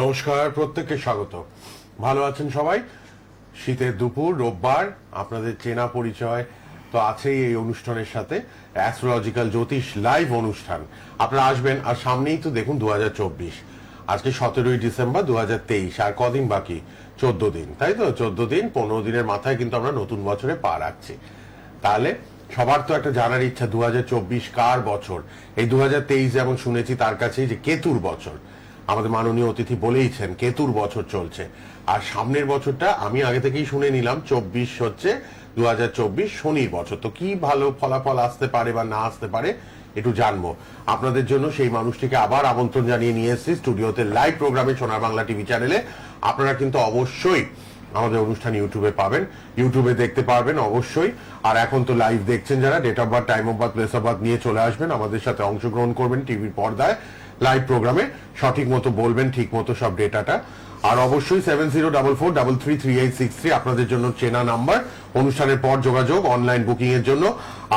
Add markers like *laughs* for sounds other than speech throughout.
নমস্কার প্রত্যেককে স্বাগত। ভালো আছেন সবাই? শীতের দুপুর, রোববার, আপনাদের চেনা পরিচয়। তো আছেই এই অনুষ্ঠানের সাথে অ্যাস্ট্রোলজিক্যাল জ্যোতিষ লাইভ অনুষ্ঠান। আপনারা আসবেন, আর সামনেই তো দেখুন দু হাজার চব্বিশ। আজকে সতেরোই ডিসেম্বর দুহাজার তেইশ, আর কদিন বাকি? চোদ্দ দিন, তাই তো? চোদ্দ দিন, পনেরো দিনের মাথায় কিন্তু আমরা নতুন বছরে পা রাখছি। তাহলে সবার তো একটা জানার ইচ্ছা দু হাজার চব্বিশ কার বছর? এই দু হাজার তেইশ যেমন শুনেছি, তার কাছেই যে কেতুর বছর। আমাদের মাননীয় অতিথি বলেইছেন, কেতুর বছর চলছে। আর সামনের বছরটা আমি আগে থেকেই শুনে নিলাম, চব্বিশ হচ্ছে দু হাজার চব্বিশ শনির বছর। তো কি ভালো ফলাফল আসতে পারে বা না আসতে পারে, একটু জানব। আপনাদের জন্য সেই মানুষটিকে আবার আমন্ত্রণ জানিয়ে নিয়ে এসেছি স্টুডিওতে লাইভ প্রোগ্রামে সোনার বাংলা টিভি চ্যানেলে। আপনারা কিন্তু অবশ্যই আমাদের অনুষ্ঠান ইউটিউবে পাবেন। ইউটিউবে দেখতে পারবেন অবশ্যই। আর এখন তো লাইভ দেখছেন যারা date of birth time of birth place of birth নিয়ে চলে আসবেন। আমাদের সাথে অংশগ্রহণ করবেন টিভির পর্দায়। লাইভ প্রোগ্রামে সঠিক মতো বলবেন, ঠিক মতো সব ডেটাটা আর অবশ্যই seven zero double four double three three eight six three আপনাদের জন্য চেনা নাম্বার অনুষ্ঠানের পর যোগাযোগ অনলাইন বুকিং এর জন্য।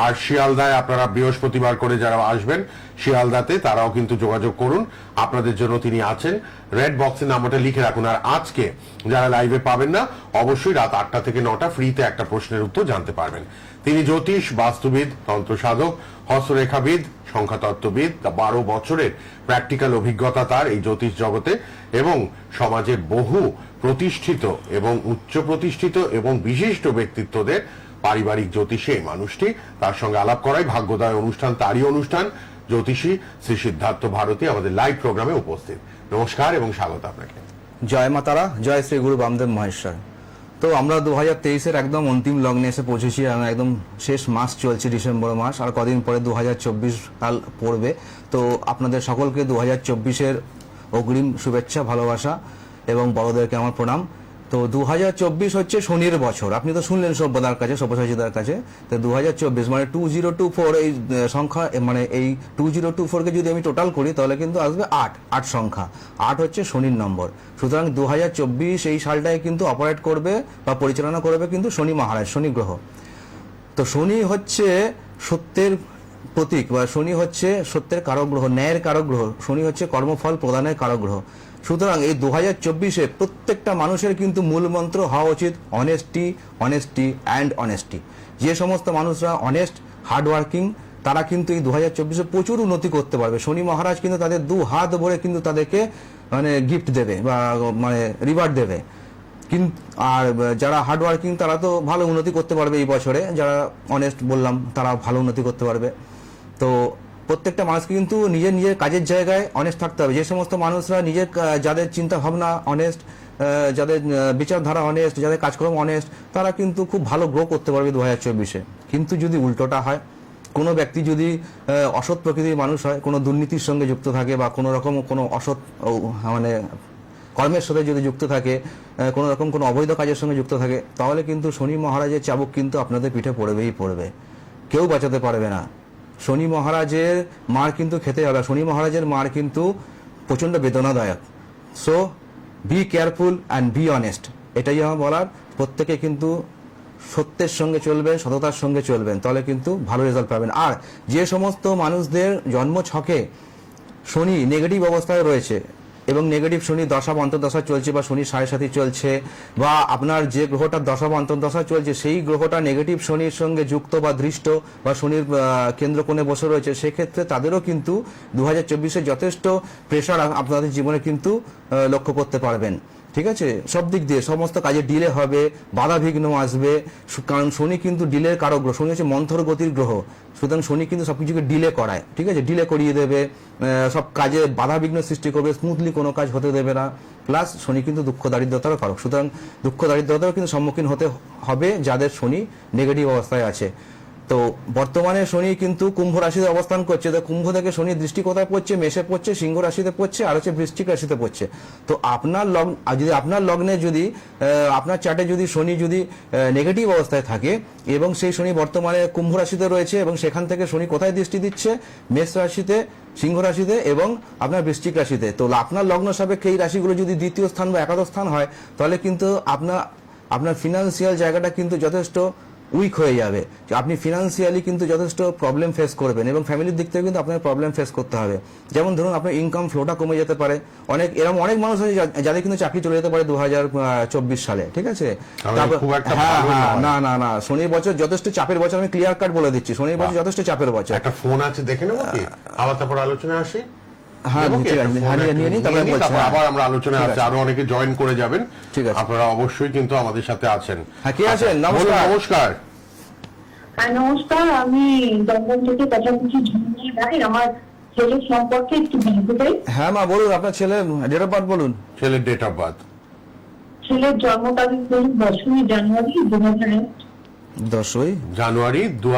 আর শিয়ালদায় আপনারা বৃহস্পতিবার করে যারা আসবেন, শিয়ালদাতে তারাও কিন্তু যোগাযোগ করুন। আপনাদের জন্য তিনি আছেন। রেড বক্সের নাম্বারটা লিখে রাখুন। আর আজকে যারা লাইভে পাবেন না, অবশ্যই রাত আটটা থেকে নটা ফ্রিতে একটা প্রশ্নের উত্তর জানতে পারবেন। তিনি জ্যোতিষ, বাস্তুবিদ তন্ত্র সাধক হস্তরেখাবিদ সংখ্যাতত্ত্ববিদ, তা বারো বছরের প্র্যাকটিক্যাল অভিজ্ঞতা তার এই জ্যোতিষ জগতে এবং সমাজের বহু প্রতিষ্ঠিত এবং উচ্চ প্রতিষ্ঠিত এবং বিশিষ্ট ব্যক্তিত্বদের পারিবারিক জ্যোতিষী এই মানুষটি তার সঙ্গে আলাপ করাই ভাগ্যোদয় অনুষ্ঠান তারই অনুষ্ঠান। জ্যোতিষী শ্রী সিদ্ধার্থ ভারতী আমাদের লাইভ প্রোগ্রামে উপস্থিত। নমস্কার এবং স্বাগত আপনাকে। জয় মাতারা, জয় শ্রী গুরু বামদেব মহেশ্বর। তো আমরা দু হাজার তেইশের একদম অন্তিম লগ্নে এসে পৌঁছেছি একদম শেষ মাস চলছে ডিসেম্বর মাস, আর কদিন পরে দু হাজার চব্বিশ কাল পড়বে। তো আপনাদের সকলকে দু হাজার চব্বিশের অগ্রিম শুভেচ্ছা, ভালোবাসা এবং বড়দেরকে আমার প্রণাম। তো দু হাজার চব্বিশ হচ্ছে শনির বছর। আপনি তো শুনলেন সভ্যদার কাছে, সব্যসাচীদার কাছে। তো দু হাজার চব্বিশ মানে টু জিরো টু ফোর এই সংখ্যা মানে এই টু জিরো টু ফোরকে যদি আমি টোটাল করি, তাহলে কিন্তু আসবে আট আট সংখ্যা। আট হচ্ছে শনির নম্বর। সুতরাং দু হাজার চব্বিশ এই সালটায় কিন্তু অপারেট করবে বা পরিচালনা করবে কিন্তু শনি মহারাজ, শনি গ্রহ। তো শনি হচ্ছে সত্যের প্রতীক বা শনি হচ্ছে সত্যের কারক গ্রহ, ন্যায়ের কারক গ্রহ। শনি হচ্ছে কর্মফল প্রদানের কারক গ্রহ। সুতরাং এই দু হাজার চব্বিশে প্রত্যেকটা মানুষের কিন্তু মূল মন্ত্র হওয়া উচিত অনেস্টি অনেস্টি অ্যান্ড অনেস্টি যে সমস্ত মানুষরা অনেস্ট হার্ডওয়ার্কিং তারা কিন্তু এই দু হাজার চব্বিশে প্রচুর উন্নতি করতে পারবে। শনি মহারাজ কিন্তু তাদের দু হাত ভরে কিন্তু তাদেরকে মানে গিফট দেবে বা মানে রিওয়ার্ড দেবে। কিন্তু আর যারা হার্ড ওয়ার্কিং তারা তো ভালো উন্নতি করতে পারবে এই বছরে। যারা অনেস্ট বললাম তারা ভালো উন্নতি করতে পারবে। তো প্রত্যেকটা মানুষকে কিন্তু নিজের নিজের কাজের জায়গায় অনেস্ট থাকতে হবে। যে সমস্ত মানুষরা নিজের যাদের চিন্তা ভাবনা অনেস্ট যাদের বিচারধারা অনেস্ট যাদের কাজকর্ম অনেস্ট তারা কিন্তু খুব ভালো গ্রো করতে পারবে দু হাজার চব্বিশে। কিন্তু যদি উল্টোটা হয়, কোনো ব্যক্তি যদি অসৎ প্রকৃতির মানুষ হয়, কোনো দুর্নীতির সঙ্গে যুক্ত থাকে বা কোনো রকম কোনো অসৎ মানে কর্মের সাথে যদি যুক্ত থাকে কোনো রকম কোনো অবৈধ কাজের সঙ্গে যুক্ত থাকে, তাহলে কিন্তু শনি মহারাজের চাবুক কিন্তু আপনাদের পিঠে পড়বেই পড়বে। কেউ বাঁচাতে পারবে না। শনি মহারাজের মার কিন্তু খেতে হবে শনি মহারাজের মার কিন্তু প্রচণ্ড বেদনাদায়ক। So be careful and be honest এটাই আমার বলার। প্রত্যেকে কিন্তু সত্যের সঙ্গে চলবেন, সততার সঙ্গে চলবেন, তাহলে কিন্তু ভালো রেজাল্ট পাবেন। আর যে সমস্ত মানুষদের জন্ম ছকে শনি নেগেটিভ অবস্থায় রয়েছে নেগেটিভ শনি দশা বা অন্তর্দশা চলছে বা শনি সাড়ে সাথে চলছে বা আপনার যে গ্রহটার দশা বা অন্তর্দশা চলছে, সেই গ্রহটা নেগেটিভ শনির সঙ্গে যুক্ত বা দৃষ্ট বা শনির কেন্দ্র কোণে বসে রয়েছে, সেক্ষেত্রে তাদেরও কিন্তু দু হাজার যথেষ্ট প্রেশার আপনাদের জীবনে কিন্তু লক্ষ্য করতে পারবেন। ঠিক আছে? সব দিক দিয়ে সমস্ত কাজে ডিলে হবে, বাধা বিঘ্ন আসবে। কারণ শনি কিন্তু ডিলের কারক গ্রহ। শনি হচ্ছে মন্থর গতির গ্রহ। সুতরাং শনি কিন্তু সবকিছুকে ডিলে করায়, ঠিক আছে? ডিলে করিয়ে দেবে সব কাজে বাধা বিঘ্ন সৃষ্টি করবে স্মুথলি কোনো কাজ হতে দেবে না। প্লাস শনি কিন্তু দুঃখ দারিদ্রতারও কারক। সুতরাং দুঃখ দারিদ্রতারও কিন্তু সম্মুখীন হতে হবে যাদের শনি নেগেটিভ অবস্থায় আছে। তো বর্তমানে শনি কিন্তু কুম্ভ রাশিতে অবস্থান করছে। তো কুম্ভ থেকে শনি দৃষ্টি কোথায় পড়ছে? মেষে পড়ছে, সিংহ রাশিতে পড়ছে, আর হচ্ছে বৃশ্চিক রাশিতে পড়ছে। তো আপনার লগ্ন যদি আপনার লগ্নে যদি আপনার চার্টে যদি শনি যদি নেগেটিভ অবস্থায় থাকে এবং সেই শনি বর্তমানে কুম্ভ রাশিতে রয়েছে এবং সেখান থেকে শনি কোথায় দৃষ্টি দিচ্ছে? মেষ রাশিতে, সিংহ রাশিতে এবং আপনার বৃশ্চিক রাশিতে। তো আপনার লগ্ন সাপেক্ষে এই রাশিগুলো যদি দ্বিতীয় স্থান বা একাদশ স্থান হয়, তাহলে কিন্তু আপনার আপনার ফিনান্সিয়াল জায়গাটা কিন্তু যথেষ্ট উইক হয়ে যাবে। আপনি ফিনান্সিয়ালি কিন্তু যথেষ্ট প্রবলেম ফেস করবেন এবং ফ্যামিলির দিক থেকে কিন্তু আপনার প্রবলেম ফেস করতে হবে। যেমন ধরুন আপনার ইনকাম ফ্লোটা কমে যেতে পারে। অনেক এরকম অনেক মানুষ আছে যাদের কিন্তু চাকরি চলে যেতে পারে দু চব্বিশ সালে ঠিক আছে? হ্যাঁ হ্যাঁ না না না শনির বছর যথেষ্ট চাপের বছর আমি ক্লিয়ার কাট বলে দিচ্ছি। শনির বছর যথেষ্ট চাপের বছর। একটা ফোন আছে দেখে নেব আবার তারপর আলোচনা আসি। হ্যাঁ, ঠিক আছে, ফোন হ্যাঁ, নিয়ে- একটু তারপরে বলছি, হ্যাঁ। আবার আমরা আলোচনা আছে আছে। আরও অনেকে জয়েন করে যাবেন। ঠিক আছে। আপনারা অবশ্যই কিন্তু আমাদের সাথে আছেন। হ্যাঁ, কে আছেন? আচ্ছা, নমস্কার। নমস্কার। নমস্কার আমি দমদম থেকে কথা বলছি ঝুমকি ভাই আমার ছেলের সম্পর্কে একটু জানতে চাই। হ্যাঁ মা বলুন আপনার ছেলে ডেট অফ বার্থ বলুন। ছেলের ডেট অফ বার্থ ছেলের জন্ম তারিখ ধরুন দশমী জানুয়ারি দু হাজার এক দশই জানুয়ারি দু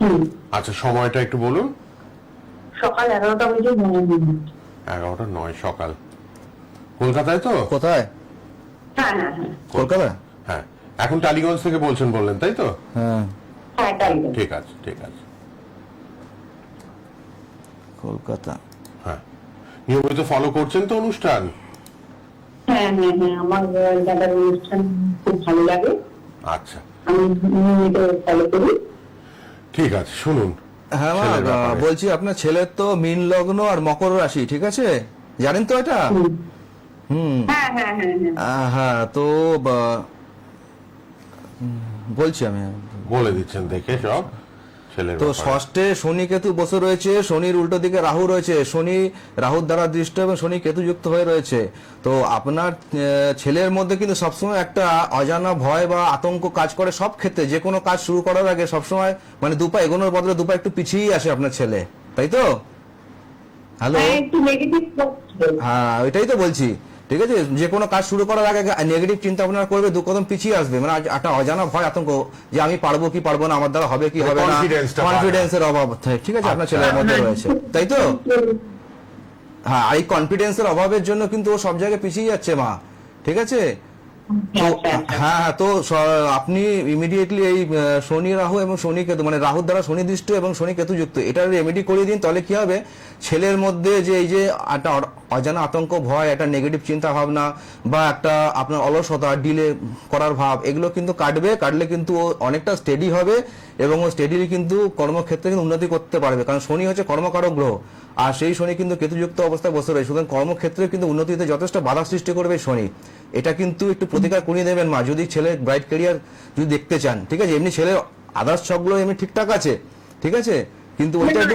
হুম, আচ্ছা সময়টা একটু বলুন। সকাল এগারোটা বাজে নয় মিনিট। এগারোটা নয় সকাল। কলকাতায় তো? কোথায়? হ্যাঁ হ্যাঁ হ্যাঁ। কলকাতা হ্যাঁ। এখন টালিগঞ্জ থেকে বলছেন বললেন তাই তো? হ্যাঁ। হ্যাঁ। ঠিক আছে ঠিক আছে। কলকাতা। হ্যাঁ। নিয়মিত ফলো করছেন তো অনুষ্ঠান? হ্যাঁ হ্যাঁ হ্যাঁ আমার দাদার অনুষ্ঠান খুব ভালো লাগে। আচ্ছা। আমি নিয়মিত ফলো করি। ঠিক আছে শুনুন। হ্যাঁ মা বলছি আপনার ছেলের তো মীন লগ্ন আর মকর রাশি ঠিক আছে? জানেন তো এটা? হুম। হ্যাঁ হ্যাঁ হ্যাঁ হ্যাঁ। আহ, হ্যাঁ তো বা- বলছি আমি। বলে দিচ্ছেন দেখে সব। তো ষষ্ঠে শনি কেতু বসে রয়েছে শনির উল্টো দিকে রাহু রয়েছে শনি রাহুর দ্বারা দৃষ্ট এবং শনি কেতু যুক্ত হয়ে রয়েছে। তো আপনার ছেলের মধ্যে কিন্তু সবসময় একটা অজানা ভয় বা আতঙ্ক কাজ করে সব ক্ষেত্রে। যে কোনো কাজ শুরু করার আগে সবসময় মানে দুপা এগোনোর বদলে দুপা একটু পিছিয়েই আসে আপনার ছেলে। তাই তো? হ্যালো হ্যাঁ একটু নেগেটিভ হ্যাঁ ওইটাই তো বলছি। ঠিক আছে? যে কোনো কাজ শুরু করার আগে নেগেটিভ চিন্তা ভাবনা করবে দু কদম পিছিয়ে আসবে। মানে একটা অজানা ভয় আতঙ্ক যে আমি পারব কি পারব না আমার দ্বারা হবে কি মানে হবে না। কনফিডেন্সের অভাব ঠিক আছে? আপনার আচ্ছা। ছেলের মধ্যে রয়েছে। তাই তো? হ্যাঁ এই কনফিডেন্সের অভাবের জন্য কিন্তু ও সব জায়গায় পিছিয়ে যাচ্ছে মা। ঠিক আছে? আচ্ছা আচ্ছা হ্যাঁ হ্যাঁ তো আপনি ইমিডিয়েটলি এই শনি রাহু এবং শনি কেতু মানে রাহুর দ্বারা শনি দৃষ্ট এবং শনি কেতু যুক্ত এটা রেমেডি করিয়ে দিন তাহলে কি হবে? ছেলের মধ্যে যে এই যে একটা অজানা আতঙ্ক ভয় একটা নেগেটিভ চিন্তা ভাবনা বা একটা আপনার অলসতা ডিলে করার ভাব এগুলো কিন্তু কাটবে কাটলে কিন্তু ও অনেকটা স্টেডি হবে এবং ও স্টেডিলি কিন্তু কর্মক্ষেত্রে কিন্তু উন্নতি করতে পারবে কারণ শনি হচ্ছে কর্মকারক গ্রহ আর সেই শনি কিন্তু কেতুযুক্ত অবস্থায় বসে রয়েছে সুতরাং কর্মক্ষেত্রে কিন্তু উন্নতিতে যথেষ্ট বাধা সৃষ্টি করবে শনি। এটা কিন্তু একটু প্রতিকার করিয়ে দেবেন মা, যদি ছেলে ব্রাইট ক্যারিয়ার যদি দেখতে চান, ঠিক আছে? এমনি ছেলে আদার্স সবগুলো এমনি ঠিকঠাক আছে, ঠিক আছে? কিন্তু ওইটা না,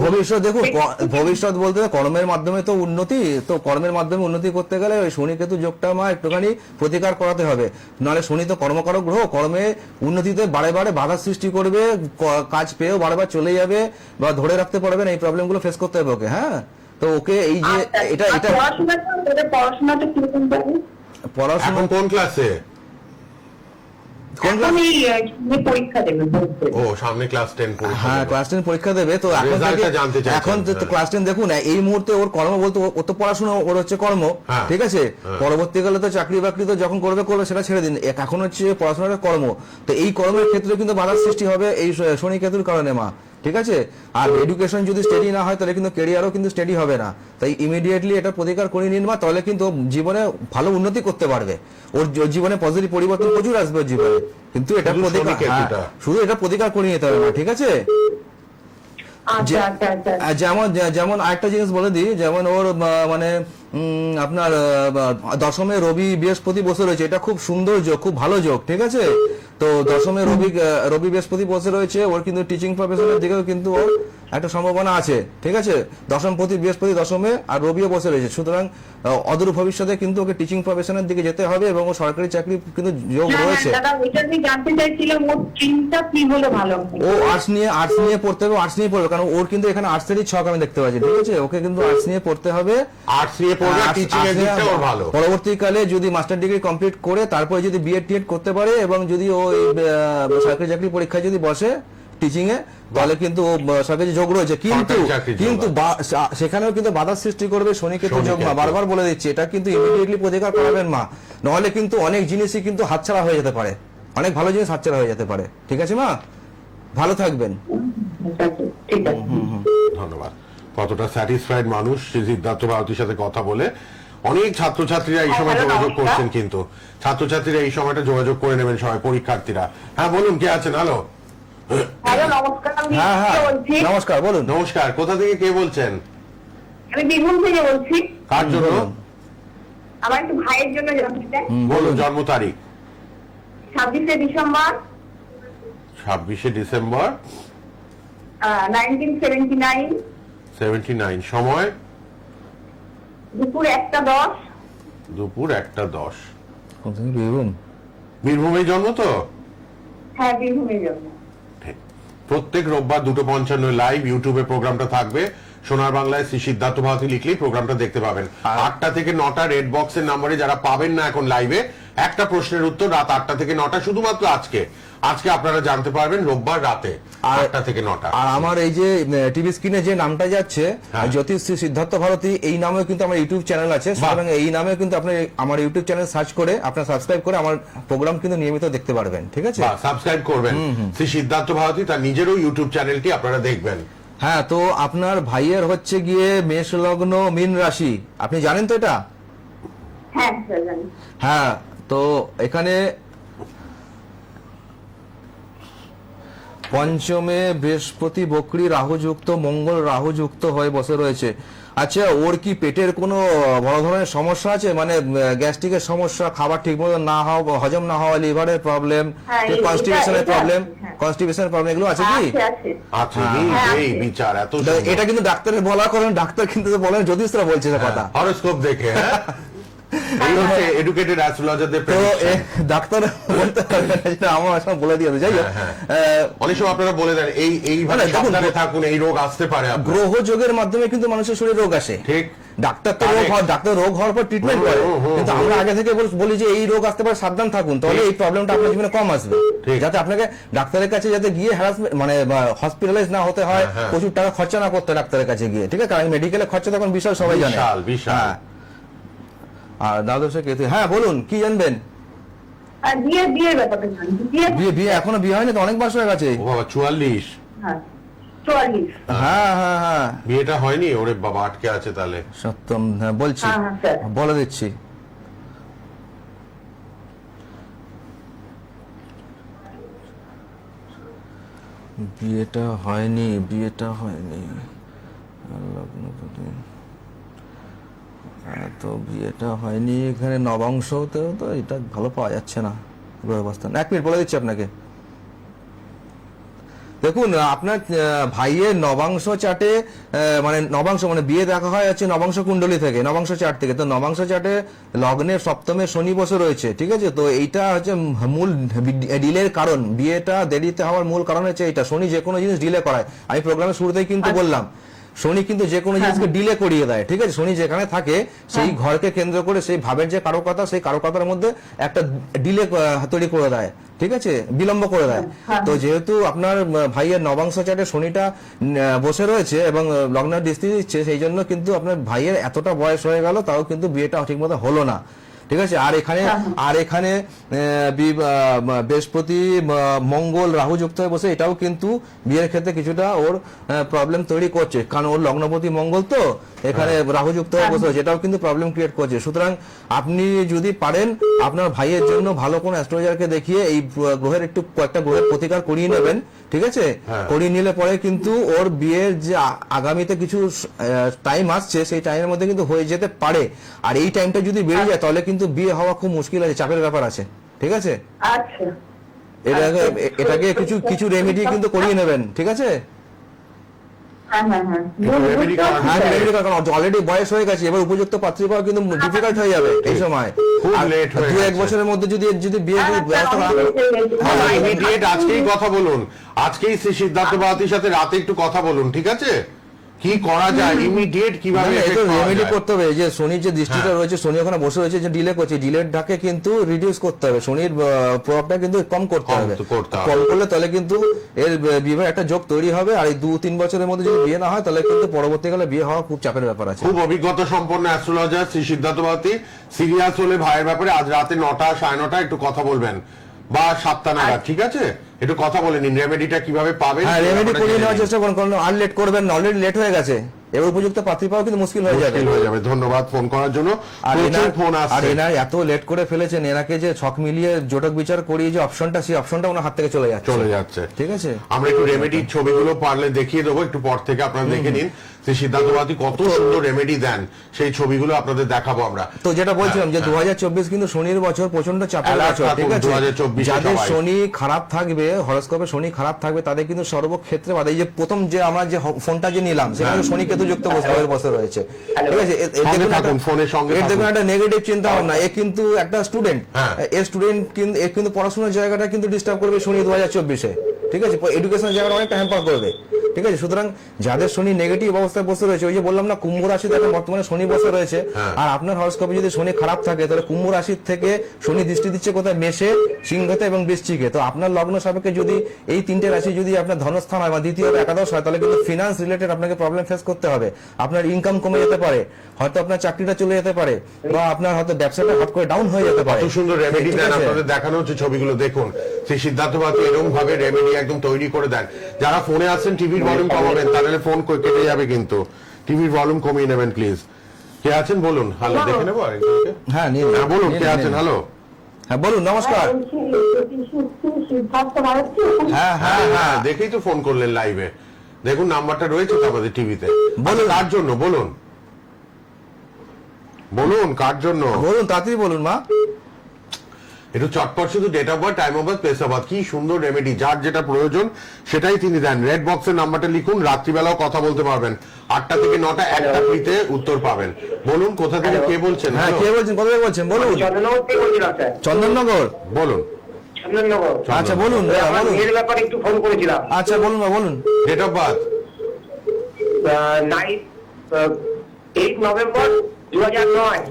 ভবিষ্যৎ হবে। ভবিষ্যৎ বলতে কর্মের মাধ্যমে তো উন্নতি তো কর্মের মাধ্যমে উন্নতি করতে গেলে ওই শনি কেতু যোগটা মা একটুখানি প্রতিকার করাতে হবে। নাহলে শনি তো কর্মকারক গ্রহ কর্মে উন্নতিতে বারে বারে বাধা সৃষ্টি করবে কাজ পেয়েও বারবার চলে যাবে বা ধরে রাখতে পারবেন এই প্রবলেমগুলো ফেস করতে হবে ওকে হ্যাঁ? তো ওকে এই যে আচ্ছা, এটা এটা যাবে পড়াশোনা কোন ক্লাসে কোন এখন class? এই আহ, সামনে পরীক্ষা দেবে বলতে ও সামনে ক্লাস হ্যাঁ ক্লাস পরীক্ষা দেবে তো এখন Result-টা থেকে জানতে চাইছেন, এখন হ্যাঁ। ক্লাস দেখুন এই মুহূর্তে ওর কর্ম বলতে ও- তো পড়াশোনা ওর হচ্ছে কর্ম হ্যাঁ। ঠিক আছে। পরবর্তীকালে তো চাকরি বাকরি তো যখন করবে করবে সেটা ছেড়ে দিন। এখন হচ্ছে পড়াশোনাটা কর্ম। তো এই কর্মের ক্ষেত্রে কিন্তু বাধার সৃষ্টি হবে এই শনি কেতুর কারণে মা। ঠিক আছে? আর এডুকেশন যদি স্টেডি না হয় তাহলে কিন্তু কেরিয়ারও কিন্তু স্টেডি হবে না। তাই ইমিডিয়েটলি এটা প্রতিকার করে নিন মা তাহলে কিন্তু জীবনে ভালো উন্নতি করতে পারবে। ওর জীবনে পজিটিভ পরিবর্তন প্রচুর আসবে ওর জীবনে। কিন্তু এটা প্রতিকার হ্যাঁ। শুধু এটা প্রতিকার করে নিতে হবে মা ঠিক আছে? আচ্ছা আচ্ছা আচ্ছা। যেমন যেমন আরেকটা জিনিস বলে দিই যেমন ওর মানে আপনার দশমে রবি বৃহস্পতি বসে রয়েছে। এটা খুব সুন্দর যোগ খুব ভালো যোগ ঠিক আছে? তো দশমে রবি রবি বৃহস্পতি বসে রয়েছে ওর কিন্তু টিচিং প্রফেশনের দিকেও কিন্তু ওর একটা সম্ভাবনা আছে ঠিক আছে? দশমপতি বৃহস্পতি দশমে আর রবিও বসে রয়েছে। সুতরাং অদূর ভবিষ্যতে কিন্তু ওকে টিচিং প্রফেশনের দিকে যেতে হবে এবং ও সরকারি চাকরি কিন্তু যোগ রয়েছে। দাদা ওইটা আমি জানতে চাইছিলাম ওর চিন্তা কি হলে ভালো ও আর্টস নিয়ে আর্টস নিয়ে পড়তে হবে আর্টস নিয়ে পড়বে কারণ ওর কিন্তু এখানে আর্টসেরই ছক আমি দেখতে পাচ্ছি ঠিক আছে? ওকে কিন্তু আর্টস নিয়ে পড়তে হবে। আর্টস নিয়ে পড়বে টিচিং এর দিকটা ভালো। পরবর্তীকালে যদি মাস্টার ডিগ্রি কমপ্লিট করে তারপরে যদি বিএড টিএড করতে পারে এবং যদি ও সরকারি চাকরি পরীক্ষায় যদি বসে টিচিং এ তাহলে কিন্তু ও, আহ, যোগ রয়েছে। কিন্তু কিন্তু সেখানেও কিন্তু বাধা সৃষ্টি করবে শনি কেতু যোগ মা। বারবার বলে দিচ্ছি এটা কিন্তু ইমিডিয়েটলি প্রতিকার করাবেন মা। নাহলে কিন্তু অনেক জিনিসই কিন্তু হাতছাড়া হয়ে যেতে পারে। অনেক ভালো জিনিস হাতছাড়া হয়ে যেতে পারে। ঠিক আছে মা? ভালো থাকবেন। ঠিক আছে। ধন্যবাদ। কতটা স্যাটিসফাইড মানুষ সিদ্ধার্থ ভারতীর সাথে কথা বলে অনেক ছাত্রছাত্রীরা এই হ্যাঁ, সময় যোগাযোগ করছেন কিন্তু। ছাত্রছাত্রীরা এই সময়টা যোগাযোগ করে নেবেন সবাই পরীক্ষার্থীরা। হ্যাঁ বলুন কে আছেন? হ্যালো হ্যাঁ হ্যাঁ নমস্কার বলুন। নমস্কার কোথা থেকে কে বলছেন? আমি বীরভূম থেকে বলছি। কার জন্য? আমার একটু ভাইয়ের জন্য জানতে বলুন জন্ম তারিখ। ছাব্বিশে ডিসেম্বর ছাব্বিশে December. Nineteen seventy nine seventy nine সময়? দুপুর একটা দশ। দুপুর একটা দশ। বীরভূম। বীরভূমে জন্ম তো? হ্যাঁ বীরভূমের জন্য ঠিক। প্রত্যেক রোববার দুটো পঞ্চান্ন লাইভ ইউটিউবে প্রোগ্রামটা থাকবে। সোনার বাংলায় শ্রী সিদ্ধার্থ ভারতী লিখলেই প্রোগ্রামটা দেখতে পাবেন। আর- আটটা থেকে নটা রেড বক্সের নাম্বারে যারা পাবেন না এখন লাইভে একটা প্রশ্নের উত্তর রাত আটটা থেকে নটা শুধুমাত্র আজকে। আজকে আপনারা জানতে পারবেন রোববার রাতে আর- আটটা থেকে নটা। আর আমার এই যে টিভি স্ক্রিনে যে নামটা যাচ্ছে হ্যাঁ। জ্যোতিষ শ্রী সিদ্ধার্থ ভারতী এই নামেও কিন্তু আমার ইউটিউব চ্যানেল আছে। সুতরাং এই নামে কিন্তু আপনি আমার ইউটিউব চ্যানেল সার্চ করে আপনার সাবস্ক্রাইব করে আমার প্রোগ্রাম কিন্তু নিয়মিত দেখতে পারবেন ঠিক আছে? সাবস্ক্রাইব করবেন। শ্রী সিদ্ধার্থ ভারতী তার নিজেরও ইউটিউব চ্যানেলটি আপনারা দেখবেন। হ্যাঁ তো আপনার ভাইয়ের হচ্ছে গিয়ে মেষ লগ্ন মীন রাশি। আপনি জানেন তো এটা? হ্যাঁ হ্যাঁ তো এখানে পঞ্চমে বৃহস্পতি বকরি রাহুযুক্ত মঙ্গল রাহুযুক্ত হয়ে বসে রয়েছে। আচ্ছা ওর কি পেটের কোনো বড় ধরনের সমস্যা আছে? মানে গ্যাস্ট্রিকের সমস্যা খাবার ঠিক মতো না হওয়া হজম না হওয়া লিভারের প্রবলেম হ্যাঁ, এটা- কনস্টিপেশনের প্রবলেম হ্যাঁ। কনস্টিপেশনের প্রবলেম এগুলো আছে কি? আছে আছে। আছে হ্যাঁ, এই বিচার এত এটা কিন্তু ডাক্তারের বলা করেন ডাক্তার কিন্তু বলেন জ্যোতিষরা বলছে কথা। হরস্কোপ দেখে হ্যাঁ। *laughs* এই হচ্ছে এডুকেটেড অ্যাস্ট্রোলজারদের তো এ, ডাক্তার বলতে পারবে আমার আসলে বলে দিয়ে যাই হোক। হ্যাঁ, আহ, অনেক সময় আপনারা বলে দেন এই এইভাবে মানে সাবধানে থাকুন এই রোগ আসতে পারে গ্রহ যোগের মাধ্যমে কিন্তু মানুষের শরীরে রোগ আসে। ঠিক। ডাক্তার তো রোগ হয় ডাক্তার রোগ হওয়ার পর ট্রিটমেন্ট করে। কিন্তু আমরা আগে থেকে বলি যে এই রোগ আসতে পারে সাবধান থাকুন। তাহলে এই প্রবলেমটা আপনার জীবনে কম আসবে। ঠিক। যাতে আপনাকে ডাক্তারের কাছে যাতে গিয়ে হ্যারাসমেন্ট মানে হসপিটালাইজ না হতে হয় হ্যাঁ, হ্যাঁ। প্রচুর টাকা খরচা না করতে ডাক্তারের কাছে গিয়ে ঠিক আছে? কারণ মেডিকেলের খরচা তখন বিশাল সবাই জানে। বিশাল, বিশাল। আর দ্বাদশ কেতু হ্যাঁ বলুন কি জানবেন? বিয়ে ব্যাপারটা বিয়ে এখনও বিয়ে হয়নি তো অনেক মাস হয়ে গেছে। ও বাবা চুয়াল্লিশ। হ্যাঁ হ্যাঁ হ্যাঁ হ্যাঁ। বিয়েটা হয়নি ওরে বাবা আটকে আছে তাহলে। সত্যম হ্যাঁ, বলছি হ্যাঁ, হ্যাঁ, স্যার। বলে দিচ্ছি। বিয়েটা হয়নি বিয়েটা হয়নি। লগ্নপতি তো বিয়েটা হয়নি এখানে নবাংশতেও তো এটা ভালো পাওয়া যাচ্ছে না। অবস্থান এক মিনিট বলে দিচ্ছি আপনাকে। দেখুন আপনার ভাইয়ের নবাংশ চাটে মানে নবাংশ মানে বিয়ে দেখা হয় হচ্ছে নবাংশ কুণ্ডলী থেকে নবাংশ চাট থেকে। তো নবাংশ চাটে লগ্নের সপ্তমে শনি বসে রয়েছে ঠিক আছে? তো এইটা হচ্ছে মূল ডিলের কারণ। বিয়েটা দেরিতে হওয়ার মূল কারণ হচ্ছে এটা শনি যে কোনো জিনিস ডিলে করায়। আমি প্রোগ্রামের শুরুতেই কিন্তু বললাম। শনি কিন্তু যে কোনো জিনিসকে ডিলে করিয়ে দেয় ঠিক আছে? শনি যেখানে থাকে সেই ঘরকে কেন্দ্র করে সেই ভাবের যে কারকতা সেই কারকতার মধ্যে একটা ডিলে তৈরি করে দেয় ঠিক আছে? বিলম্ব করে দেয়। তো যেহেতু আপনার ভাইয়ের নবাংশ চাটে শনিটা বসে রয়েছে এবং আহ, লগ্নের দৃষ্টি দিচ্ছে সেই জন্য কিন্তু আপনার ভাইয়ের এতটা বয়স হয়ে গেল তাও কিন্তু বিয়েটা ঠিকমতো হলো না। ঠিক আছে? আর এখানে আর এখানে আহ, বি- আহ, বৃহস্পতি মঙ্গল রাহু যুক্ত হয়ে বসে এটাও কিন্তু বিয়ের ক্ষেত্রে কিছুটা ওর প্রবলেম তৈরি করছে। কারণ ওর লগ্নপতি মঙ্গল তো এখানে রাহু যুক্ত হয়ে বসে এটাও কিন্তু প্রবলেম ক্রিয়েট করছে। সুতরাং আপনি যদি পারেন আপনার ভাইয়ের জন্য ভালো কোন অ্যাস্ট্রোলজারকে দেখিয়ে এই গ্রহের একটু কয়েকটা গ্রহের প্রতিকার করিয়ে নেবেন ঠিক আছে? হ্যাঁ। করিয়ে নিলে পরে কিন্তু ওর বিয়ের যে আগামীতে কিছু টাইম আসছে সেই টাইমের মধ্যে কিন্তু হয়ে যেতে পারে। আর এই টাইমটা যদি বেড়ে যায় তাহলে কিন্তু বিয়ে হওয়া খুব মুশকিল আছে চাপের ব্যাপার আছে ঠিক আছে? আচ্ছা। এটাকে এটাকে কিছু কিছু রেমেডি কিন্তু করিয়ে নেবেন ঠিক আছে? হ্যাঁ হ্যাঁ হ্যাঁ। কিন্তু হ্যাঁ অলরেডি বয়স হয়ে গেছে এবার উপযুক্ত পাত্রী পাওয়া কিন্তু ডিফিকাল্ট হয়ে যাবে এই সময়। হয়ে দু এক বছরের মধ্যে যদি যদি বিয়ে আজকেই কথা বলুন। আজকেই শ্রী সিদ্ধার্থ ভারতীর সাথে রাতে একটু কথা বলুন ঠিক আছে? কি করা যায় ইমিডিয়েট কীভাবে পাওয়া রেমেডি করতে হবে। যে শনির যে দৃষ্টিটা হ্যাঁ। রয়েছে শনি ওখানে বসে রয়েছে যে ডিলে করছে। ডিলের ঢাকে কিন্তু রিডিউস করতে হবে। শনির আহ, প্রভাবটা কিন্তু কম করতে হবে। কম করলে তাহলে কিন্তু এর আহ, বিবাহের একটা যোগ তৈরি হবে। আর এই দু তিন বছরের মধ্যে যদি বিয়ে না হয় তাহলে কিন্তু পরবর্তীকালে বিয়ে হওয়া খুব চাপের ব্যাপার আছে। খুব অভিজ্ঞতা সম্পন্ন অ্যাস্ট্রোলজার শ্রী সিদ্ধার্থ ভারতী সিরিয়াস হলে ভাইয়ের ব্যাপারে আজ রাতে নটা সাড়ে নটা একটু কথা বলবেন। বা সাতটা নাগাদ ঠিক আছে? একটু কথা বলে নিন রেমেডিটা কীভাবে পাবেন? হ্যাঁ রেমেডি করিয়ে নেওয়ার চেষ্টা করুন কারণ আর লেট করবেন না অলরেডি লেট হয়ে গেছে। এবার উপযুক্ত পাত্রী পাওয়া কিন্তু মুশকিল হয়ে যাবে। হয়ে যাবে। ধন্যবাদ ফোন করার জন্য। আর প্রচুর এনার ফোন আর আসছে। এনার এত লেট করে ফেলেছেন এনাকে যে ছক মিলিয়ে জোটক বিচার করিয়ে যে অপশনটা সেই অপশনটা ওনার হাত থেকে চলে যাচ্ছে। চলে যাচ্ছে। ঠিক আছে? আমরা একটু রেমেডির ছবিগুলো পারলে দেখিয়ে দেবো একটু পর থেকে আপনারা দেখে নিন। যে সিদ্ধার্থ বাতি কত সুন্দর রেমেডি দেন সেই ছবিগুলো আপনাদের দেখাবো আমরা। তো যেটা বলছিলাম যে দু কিন্তু শনির বছর প্রচণ্ড চাপের বছর ঠিক আছে? যাদের শনি খারাপ থাকবে হরস্কোপে শনি খারাপ থাকবে তাদের কিন্তু সর্বক্ষেত্রে বাধা এই যে প্রথম যে আমরা যে ফোনটা যে নিলাম সেখানে শনি কেতু যুক্ত বছর বছর রয়েছে। ঠিক আছে? এ- এর সঙ্গে একটা- ফোনের সঙ্গে এর দেখুন একটা নেগেটিভ চিন্তা ভাবনা এ কিন্তু একটা স্টুডেন্ট হ্যাঁ। এর স্টুডেন্ট কিন্তু এর কিন্তু পড়াশোনার জায়গাটা কিন্তু ডিস্টার্ব করবে শনি দু হাজার চব্বিশে। ঠিক আছে? এডুকেশন জায়গাটা অনেকটা হ্যাম্পার করবে ঠিক আছে? সুতরাং যাদের শনি নেগেটিভ অবস্থায় বসে রয়েছে ওই যে বললাম না কুম্ভ রাশিতে এখন বর্তমানে শনি বসে রয়েছে। হ্যাঁ। আর আপনার হরস্কোপে যদি শনি খারাপ থাকে তাহলে কুম্ভ রাশির থেকে শনি দৃষ্টি দিচ্ছে কোথায়? মেষে সিংহতে এবং বৃশ্চিকে। তো আপনার লগ্ন সাপেক্ষে যদি এই তিনটে রাশি যদি আপনার ধনস্থান হয় বা দ্বিতীয় একাদশ হয় তাহলে কিন্তু ফিনান্স রিলেটেড আপনাকে প্রবলেম ফেস করতে হবে। আপনার ইনকাম কমে যেতে পারে। হয়তো আপনার চাকরিটা চলে যেতে পারে বা আপনার হয়তো ব্যবসাটা হট করে ডাউন হয়ে যেতে পারে। সুন্দর রেমেডি দেখানো হচ্ছে ছবিগুলো দেখুন। সেই সিদ্ধার্থ এরকম ভাবে রেমেডি একদম তৈরি করে দেন। যারা ফোনে আছেন টিভির ভলিউম কমাবেন তাহলে ফোন কেটে যাবে কিন্তু। টিভির ভলিউম কমিয়ে নেবেন প্লিজ কে আছেন? বলুন। হ্যালো দেখে নেব? হ্যাঁ হ্যাঁ বলুন কে আছেন? হ্যালো। হ্যাঁ বলুন নমস্কার। হ্যাঁ হ্যাঁ হ্যাঁ হ্যাঁ হ্যাঁ দেখেই তো ফোন করলেন লাইভে দেখুন নাম্বারটা রয়েছে তো আমাদের টিভিতে। বলুন। কার জন্য? বলুন। বলুন কার জন্য? বলুন তাড়াতাড়ি বলুন মা। একটু চটপট শুধু date of birth time of birth place of birth কি সুন্দর রেমেডি যার যেটা প্রয়োজন সেটাই তিনি দেন। রেড বক্সের নাম্বারটা লিখুন রাত্রিবেলাও কথা বলতে পারবেন। আটটা থেকে নটা একটা ফ্রিতে উত্তর পাবেন। বলুন কোথা থেকে কে বলছেন? হ্যাঁ কে বলছেন? কোথা থেকে বলছেন? বলুন। চন্দননগর? বলুন। চন্দননগর। আচ্ছা বলুন আমার বলুন। মেয়ের ব্যাপারে একটু ফোন করেছিলাম। আচ্ছা বলুন বলুন। Date of birth night eight November দু হাজার নয়।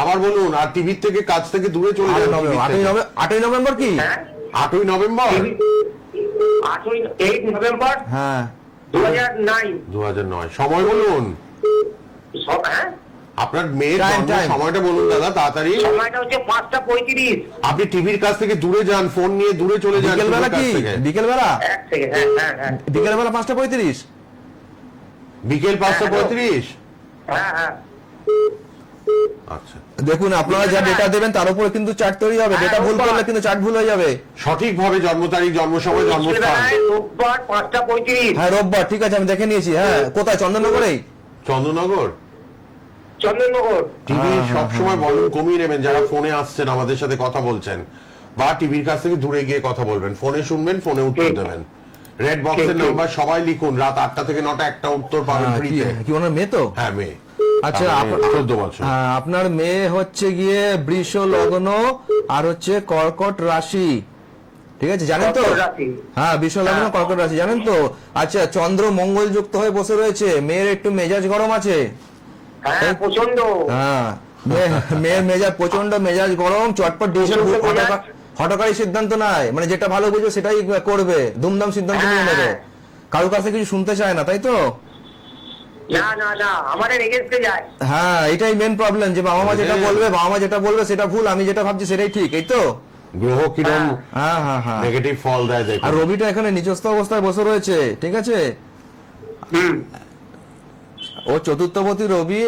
আবার বলুন আর টিভির থেকে কাজ থেকে দূরে চলে আটই যান নভেম্বর আটই নভেম্বর আটই নভেম্বর কি? হ্যাঁ। আটই নভেম্বর? আটই এইট নভেম্বর? হ্যাঁ। দু হাজার নাইন দু সময় বলুন। হ্যাঁ? আপনার মেয়ের. সময়টা বলুন দাদা তাড়াতাড়ি। সময়টা হচ্ছে পাঁচটা পঁয়ত্রিশ। আপনি টিভির কাছ থেকে দূরে যান ফোন নিয়ে দূরে চলে যান বিকেলবেলা কি। বিকেলবেলা? এক থেকে হ্যাঁ বিকেলবেলা পাঁচটা পঁয়ত্রিশ? বিকেল পাঁচটা পঁয়ত্রিশ? হ্যাঁ হ্যাঁ। আচ্ছা। দেখুন আপনারা যা ডেটা দেবেন তার উপরে কিন্তু চার্ট তৈরি হবে। হ্যাঁ, ডেটা ভুল করলে কিন্তু চার্ট ভুল হয়ে যাবে। সঠিকভাবে জন্ম তারিখ জন্ম সময় জন্মস্থান বিকেলবেলায় রোববার পাঁচটা পঁয়ত্রিশ। হ্যাঁ রোববার ঠিক আছে আমি দেখে নিয়েছি হ্যাঁ। কোথায়? চন্দননগরেই চন্দ্রনগর চন্দননগর। টিভি হ্যাঁ, সব সময় ভলিউম কমিয়ে নেবেন যারা ফোনে আসছেন আমাদের সাথে কথা বলছেন। বা টিভির কাছ থেকে দূরে গিয়ে কথা বলবেন। ফোনে শুনবেন ফোনে উত্তর দেবেন। রেড বক্সের। নাম্বার সবাই লিখুন। রাত আটটা থেকে নটা একটা উত্তর পাবেন হ্যাঁ, কি ফ্রিতে কি ওনার মেয়ে তো? হ্যাঁ মেয়ে। আচ্ছা হ্যাঁ, আপনার মেয়ে হচ্ছে গিয়ে বৃষ লগ্ন আর হচ্ছে কর্কট রাশি। ঠিক আছে জানেন তো? হ্যাঁ বৃষ লগ্ন হ্যাঁ। কর্কট রাশি জানেন তো? আচ্ছা চন্দ্র মঙ্গল যুক্ত হয়ে বসে রয়েছে। মেয়ের একটু মেজাজ গরম আছে? হ্যাঁ প্রচণ্ড হ্যাঁ মেয়ের মেজাজ প্রচণ্ড মেজাজ গরম। চটপট ডিসিশন হটকারী সিদ্ধান্ত নাই। মানে যেটা ভালো বুঝবে সেটাই করবে। দুমদাম সিদ্ধান্ত নিয়ে হ্যাঁ, নেবে। হ্যাঁ। কারও কাছে কিছু শুনতে চায় না তাই তো? না না না আমাদের এগেনস্টে যায়। হ্যাঁ এটাই মেন প্রবলেম যে বাবা মা যেটা। বলবে বাবা মা যেটা বলবে সেটা ভুল আমি যেটা ভাবছি সেটাই ঠিক এই তো? গ্রহ কিরম হ্যাঁ হ্যাঁ হ্যাঁ। নেগেটিভ ফল দেয় আর রবিটা এখানে নিজস্ব অবস্থায় বসে রয়েছে ঠিক আছে? ও চতুর্থপতি রবি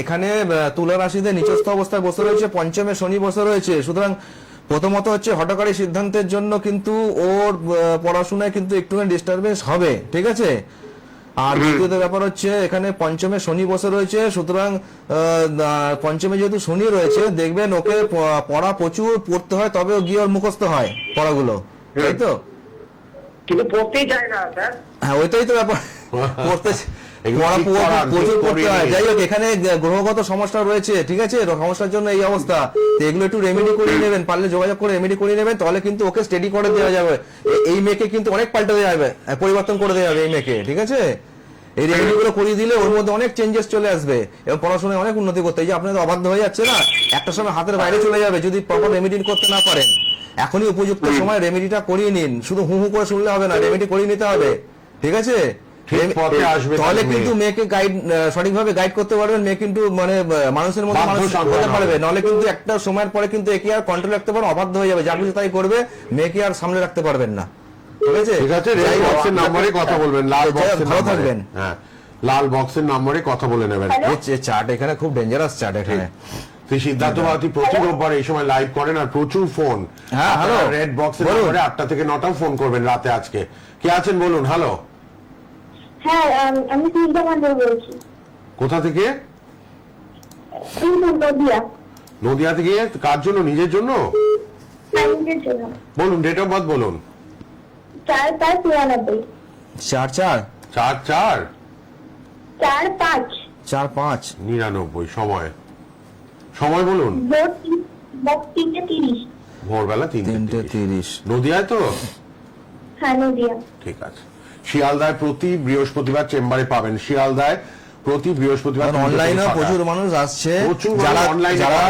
এখানে তুলা রাশিতে নিচস্থ অবস্থায় বসে রয়েছে পঞ্চমে শনি বসে রয়েছে সুতরাং প্রথমত হচ্ছে হটকারী সিদ্ধান্তের জন্য কিন্তু ওর পড়াশোনায় কিন্তু একটুখানি ডিস্টারবেন্স হবে ঠিক আছে? আর দ্বিতীয়ত ব্যাপার হচ্ছে এখানে পঞ্চমে শনি বসে রয়েছে সুতরাং পঞ্চমে যেহেতু শনি রয়েছে দেখবেন ওকে পড়া প্রচুর পড়তে হয় তবে গিয়ে ওর মুখস্থ হয় পড়াগুলো। তাই তো? কিন্তু পড়তেই চায় না স্যার। হ্যাঁ ওইটাই তো ব্যাপার। *laughs* পড়তে যাই হোক এখানে গ্রহগত সমস্যা রয়েছে ঠিক আছে? সমস্যার জন্য এই অবস্থা। তো এগুলো একটু রেমেডি করিয়ে নেবেন পারলে যোগাযোগ করে রেমেডি করিয়ে নেবেন তাহলে কিন্তু ওকে স্টেডি করে দেওয়া যাবে। এই মেয়েকে কিন্তু অনেক পাল্টে দেওয়া যাবে পরিবর্তন করে দেওয়া যাবে এই মেয়েকে ঠিক আছে? এই করিয়ে দিলে ওর মধ্যে অনেক চেঞ্জেস চলে আসবে এবং পড়াশোনায় অনেক উন্নতি করতে এই যে আপনাদের অবাধ্য হয়ে যাচ্ছে না? একটা সময় হাতের বাইরে চলে যাবে যদি প্রপার রেমেডি করতে না পারেন। এখনই উপযুক্ত সময় রেমেডিটা করিয়ে নিন। শুধু হু হু করে শুনলে হবে না রেমেডি করিয়ে নিতে হবে ঠিক আছে? তাহলে কিন্তু মেয়েকে গাইড সঠিকভাবে গাইড করতে পারবেন মেয়ে কিন্তু মানে মানুষের মধ্যে মানুষ হতে পারবে। নাহলে কিন্তু একটা সময়ের পরে কিন্তু একে আর কন্ট্রোল রাখতে পারেন অবাধ্য হয়ে যাবে। যা কিছু তাই করবে মেয়েকে আর সামনে রাখতে পারবেন না। ঠিক আছে? ঠিক আছে রেড বক্সের নাম্বারে কথা বলবেন লাল বক্সের ভালো নাম্বারে। থাকবেন। হ্যাঁ লাল বক্সের নম্বরে কথা বলে নেবেন? এই চার্ট এখানে খুব ডেঞ্জারাস চার্ট এখানে। তুই সিদ্ধার্থ ভারতী প্রতি রোববার এই সময় লাইভ করেন আর প্রচুর ফোন হ্যাঁ, হ্যালো। রেড বক্সের। নম্বরে আটটা থেকে নটাও ফোন করবেন রাতে আজকে। কে আছেন বলুন? হ্যালো? হ্যাঁ আম- আমি চিন্তা মন্ডল বলছি কোথা থেকে? নদিয়া। নদিয়া থেকে? কার জন্য? নিজের জন্য? বলুন ডেট অফ বার্থ বলুন। চার পাঁচ চুরানব্বই চার চার? চার চার? চার পাঁচ। চার পাঁচ? নিরানব্বই সময়। সময় বলুন। তিনটে তিরিশ। ভোরবেলা তিনটে। তিরিশ। নদিয়ায় তো? হ্যাঁ নদিয়া। ঠিক আছে। শিয়ালদায় প্রতি বৃহস্পতিবার চেম্বারে পাবেন। শিয়ালদায় প্রতি বৃহস্পতিবার অনলাইনে প্রচুর মানুষ আসছে। যারা যারা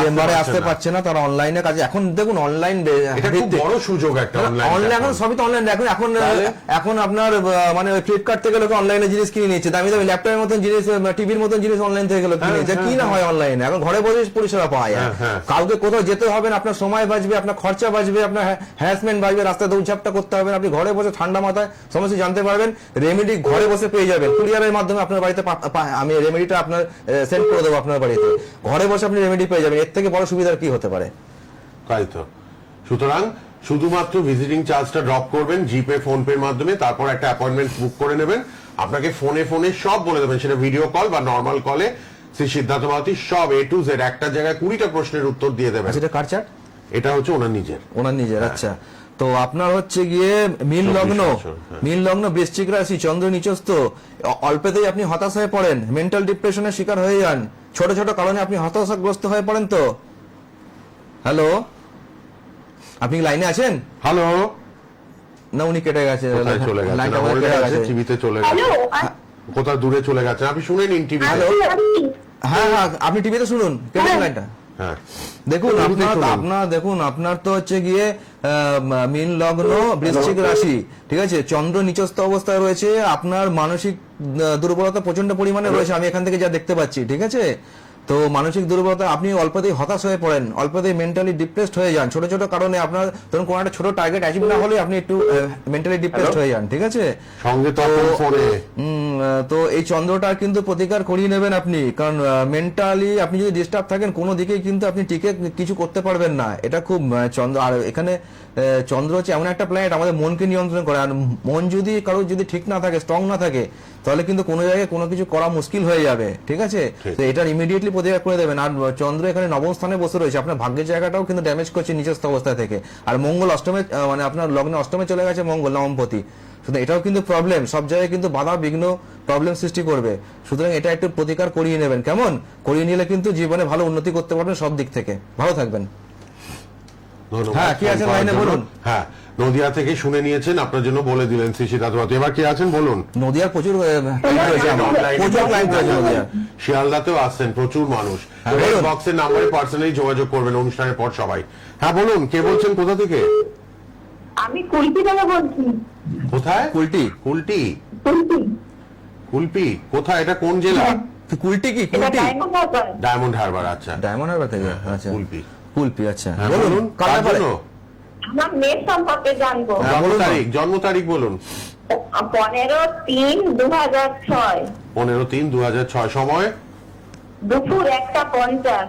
চেম্বারে আসতে। পারছে না। তারা অনলাইনে কাজে এখন দেখুন অনলাইন বড় সুযোগ একটা অনলাইন অনলাইন এখন সবই তো অনলাইন এখন এখন এখন আপনার মানে ফ্লিপকার্ট থেকে লোকে অনলাইনে জিনিস কিনে নিচ্ছে দামি দামি ল্যাপটপের মতন জিনিস টিভির মতন জিনিস অনলাইন থেকে লোক কিনে হ্যাঁ, নিচ্ছে কি না হ্যাঁ, হয় অনলাইনে এখন ঘরে বসে পরিষেবা পাওয়া যায়। হ্যাঁ, হ্যাঁ। কাউকে কোথাও যেতে হবে না আপনার সময় বাঁচবে আপনার খরচা বাঁচবে আপনার হ্যারাসমেন্ট বাঁচবে রাস্তায় দৌড়ঝাপটা করতে হবে আপনি ঘরে বসে ঠান্ডা মাথায় সমস্ত জানতে পারবেন। রেমেডি ঘরে বসে পেয়ে যাবেন। কুরিয়ারের মাধ্যমে আপনার বাড়িতে আমি রেমেডিটা আপনার সেন্ড করে দেবো আপনার বাড়িতে। ঘরে বসে আপনি রেমেডি পেয়ে যাবেন। এর থেকে বড় সুবিধার কি হতে পারে? তাই তো। সুতরাং শুধুমাত্র ভিজিটিং চার্জটা ড্রপ করবেন জিপে ফোন পের মাধ্যমে তারপর একটা অ্যাপয়েন্টমেন্ট বুক করে নেবেন। আপনাকে ফোনে ফোনে সব বলে দেবেন। সেটা ভিডিও কল বা নর্মাল কলে শ্রী সিদ্ধার্থ মাহাতি সব এ টু জেড একটা জায়গায় কুড়িটা প্রশ্নের উত্তর দিয়ে দেবেন। এটা কার চার্ট এটা হচ্ছে ওনার নিজের। ওনার নিজের আচ্ছা। তো আপনার হচ্ছে গিয়ে মিল লগ্ন হ্যাঁ। মিল লগ্ন বৃশ্চিক রাশি চন্দ্র নিচস্ত অল্পেতেই আপনি হতাশ হয়ে পড়েন মেন্টাল ডিপ্রেশনের শিকার হয়ে যান ছোট ছোট কারণে আপনি হতাশাগ্রস্ত হয়ে পড়েন তো। হ্যালো আপনি লাইনে আছেন? হ্যালো না উনি কেটে গেছে। চলে। টিভিতে চলে হ্যালো গেছে কোথায় দূরে চলে গেছে। আপনি শুনে নিন টিভি হ্যালো? হ্যাঁ হ্যাঁ আপনি টিভিতে শুনুন কেটে হ্যাঁ। লাইনটা। হ্যাঁ। দেখুন আপনার আপনার দেখুন আপনার তো হচ্ছে গিয়ে আহ, মীন লগ্ন বৃশ্চিক রাশি ঠিক আছে? চন্দ্র নিচস্থ অবস্থায় রয়েছে আপনার মানসিক দুর্বলতা প্রচণ্ড পরিমাণে রয়েছে আমি এখান থেকে যা দেখতে পাচ্ছি ঠিক আছে? তো মানসিক দুর্বলতা আপনি অল্পতেই হতাশ হয়ে পড়েন অল্পতেই মেন্টালি ডিপ্রেসড হয়ে যান। ছোট ছোট কারণে আপনার ধরুন কোনো একটা ছোট টার্গেট অ্যাচিভ না হলে আপনি একটু মেন্টালি ডিপ্রেসড হয়ে যান ঠিক আছে? সঙ্গে তো এই চন্দ্রটার কিন্তু প্রতিকার করিয়ে নেবেন আপনি কারণ মেন্টালি আপনি যদি ডিস্টার্ব থাকেন কোনো দিকেই কিন্তু আপনি টিকে কিছু করতে পারবেন না। এটা খুব চন্দ্র আর এখানে আহ, চন্দ্র হচ্ছে এমন একটা প্ল্যানেট আমাদের মনকে নিয়ন্ত্রণ করে আর মন যদি কারোর যদি ঠিক না থাকে স্ট্রং না থাকে তাহলে কিন্তু কোনো জায়গায় কোনো কিছু করা মুশকিল হয়ে যাবে ঠিক আছে? তো এটার ইমিডিয়েটলি প্রতিকার করে দেবেন। আর চন্দ্র এখানে নবম স্থানে বসে রয়েছে। আপনার ভাগ্যের জায়গাটাও কিন্তু ড্যামেজ করছে নিজস্ব অবস্থা থেকে। আর মঙ্গল অষ্টমে মানে আপনার লগ্নে অষ্টমে চলে গেছে মঙ্গল নবমপতি সুতরাং এটাও কিন্তু প্রবলেম সব জায়গায় কিন্তু বাধা বিঘ্ন প্রবলেম সৃষ্টি করবে। সুতরাং এটা একটু প্রতিকার করিয়ে নেবেন। কেমন? করিয়ে নিলে কিন্তু জীবনে ভালো উন্নতি করতে পারবেন সব দিক থেকে। ভালো থাকবেন। হ্যাঁ, কি লাইনে? বলুন। হ্যাঁ নদিয়া থেকে শুনে নিয়েছেন। আপনার জন্য বলে দিলেন শ্রী সিদ্ধার্থ। এবার কি আছেন? বলুন। নদিয়ার প্রচুর। প্রচুর নদিয়ার। শিয়ালদাতেও আসছেন প্রচুর মানুষ। বক্সের নাম্বারে পার্সোনালি যোগাযোগ করবেন অনুষ্ঠানের পর সবাই। হ্যাঁ বলুন কে বলছেন কোথা থেকে? আমি কুলপি থেকে বলছি। কোথায়? কুলটি কুলটি কুলপি। কুলপি কোথায়? এটা কোন জেলা? হ্যাঁ। কুলটি কি? কুলটি? ডায়মন্ড হারবার আচ্ছা। ডায়মন্ড হারবার থেকে আচ্ছা। কুলপি। কুলপি আচ্ছা। হ্যাঁ বলুন কার জন্য? আমার মেয়ের সম্পর্কে জানব। হ্যাঁ, জন্ম তারিখ জন্ম তারিখ বলুন। পনেরো তিন দু হাজার ছয়। পনেরো তিন দু হাজার ছয় সময়। দুপুর একটা পঞ্চাশ।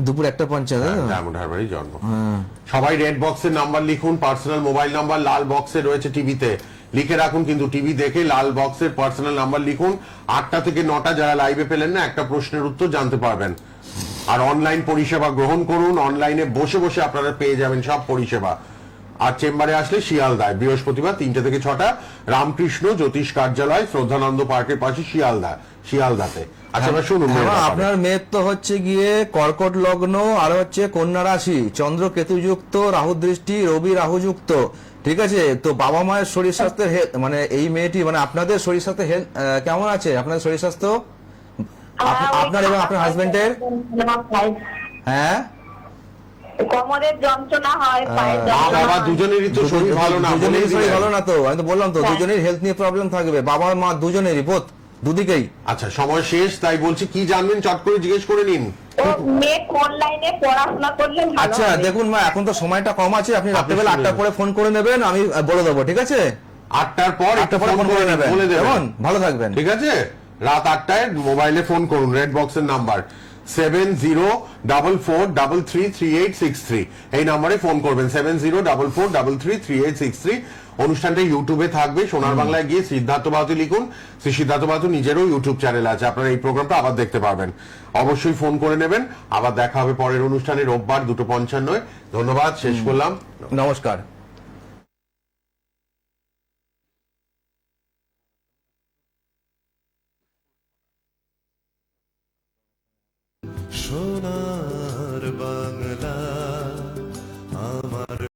দুপুর একটা পঞ্চায়েত ডায়মন্ড হারবারই জন্ম। হ্যাঁ। সবাই রেড বক্সের নাম্বার লিখুন পার্সোনাল মোবাইল নাম্বার লাল বক্সে রয়েছে টিভিতে লিখে রাখুন কিন্তু টিভি দেখে লাল বক্সের পার্সোনাল নাম্বার লিখুন। আটটা থেকে নটা যারা লাইভে পেলেন না একটা প্রশ্নের উত্তর জানতে পারবেন। আর অনলাইন পরিষেবা গ্রহণ করুন। অনলাইনে বসে বসে আপনারা পেয়ে যাবেন সব পরিষেবা। আর চেম্বারে আসলে শিয়ালদায় বৃহস্পতিবার তিনটে থেকে ছটা রামকৃষ্ণ জ্যোতিষ কার্যালয় শ্রদ্ধানন্দ পার্কের পাশে শিয়ালদা শিয়ালদাতে আচ্ছা শুনুন হ্যাঁ। আপনার মেয়ের তো হচ্ছে গিয়ে কর্কট লগ্ন আর হচ্ছে কন্যা রাশি চন্দ্র কেতু যুক্ত রাহু দৃষ্টি রবি রাহু যুক্ত ঠিক আছে? তো বাবা মায়ের শরীর স্বাস্থ্যের মানে এই মেয়েটি মানে আপনাদের শরীর স্বাস্থ্য হেলথ কেমন আছে? আপনাদের শরীর স্বাস্থ্য? আপনার এবং আপনার হাজবেন্ডের হ্যাঁ? কোমরের যন্ত্রণা হয় পায়ের মা যন্ত্রণা বাবা দুজনেরই তো শরীর ভালো না দুজনেরই শরীর ভালো না তো আমি তো বললাম তো হ্যাঁ। দুজনের হেলথ নিয়ে প্রবলেম থাকবে বাবা মা দুজনেরই বোধ দুদিকেই। আচ্ছা সময় শেষ তাই বলছি কি জানবেন? চট করে জিজ্ঞেস করে নিন। আচ্ছা দেখুন মা এখন তো সময়টা কম আছে আপনি রাত্রেবেলা। আটটার পরে ফোন করে নেবেন আমি বলে দেবো ঠিক আছে? আটটার পর একটা পরে ফোন করে নেবেন। ভালো থাকবেন। ঠিক আছে? রাত আটটায় মোবাইলে ফোন করুন রেড বক্সের number seven zero double four double three three eight six three এই নাম্বারে ফোন করবেন। Seven zero double four double three three eight six three অনুষ্ঠানটা ইউটিউবে থাকবে। সোনার বাংলায় গিয়ে সিদ্ধার্থ বাহাতু লিখুন। শ্রী সিদ্ধার্থ বাহাতু নিজেরও ইউটিউব চ্যানেল আছে। আপনারা এই প্রোগ্রামটা আবার দেখতে পারবেন। অবশ্যই ফোন করে নেবেন। আবার দেখা হবে পরের অনুষ্ঠানে রোববার দুটো পঞ্চান্নয়। ধন্যবাদ। শেষ করলাম। নমস্কার। সোনার বাংলা